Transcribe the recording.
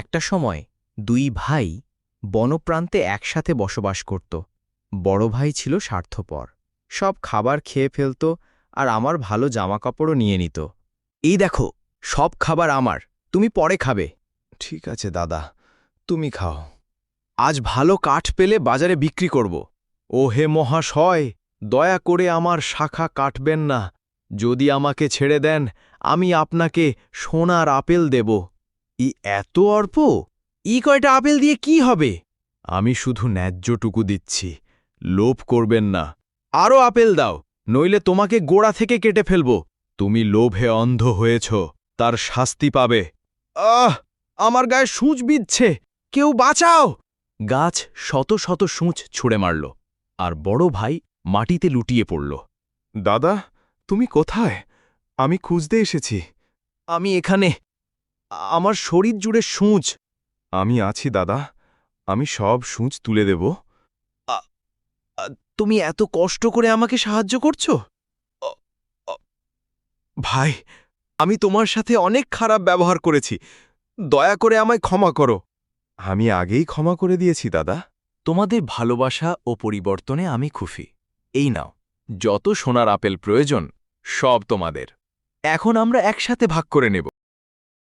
একটা সময় দুই ভাই বনপ্রান্তে একসাথে বসবাস করত। বড় ভাই ছিল স্বার্থপর। সব খাবার খেয়ে ফেলত আর আমার ভালো জামাকাপড়ও নিয়ে নিত। এই দেখো, সব খাবার আমার, তুমি পরে খাবে। ঠিক আছে দাদা, তুমি খাও। আজ ভালো কাঠ পেলে বাজারে বিক্রি করব। ও হে মহাশয়, দয়া করে আমার শাখা কাটবেন না। যদি আমাকে ছেড়ে দেন, আমি আপনাকে সোনার আপেল দেব। ই এত অর্প? ই কয়টা আপেল দিয়ে কি হবে? আমি শুধু ন্যায্যটুকু দিচ্ছি। লোভ করবেন না। আরও আপেল দাও, নইলে তোমাকে গোড়া থেকে কেটে ফেলব। তুমি লোভে অন্ধ হয়েছ, তার শাস্তি পাবে। আহ, আমার গায়ে সূচ বিচ্ছে কেউ বাঁচাও! গাছ শত শত সূচ ছুঁড়ে মারল, আর বড় ভাই মাটিতে লুটিয়ে পড়ল। দাদা, তুমি কোথায়? আমি খুঁজতে এসেছি। আমি এখানে। আমার শরীর জুড়ে সূঁচ। আমি আছি, দাদা। আমি সব সূঁচ তুলে দেব। তুমি এত কষ্ট করে আমাকে সাহায্য করছ? ভাই, আমি তোমার সাথে অনেক খারাপ ব্যবহার করেছি। দয়া করে আমায় ক্ষমা করো। আমি আগেই ক্ষমা করে দিয়েছি, দাদা। তোমাদের ভালোবাসা ও পরিবর্তনে আমি খুশি এই নাও, যত সোনার আপেল প্রয়োজন, সব তোমাদের। এখন আমরা একসাথে ভাগ করে নেব।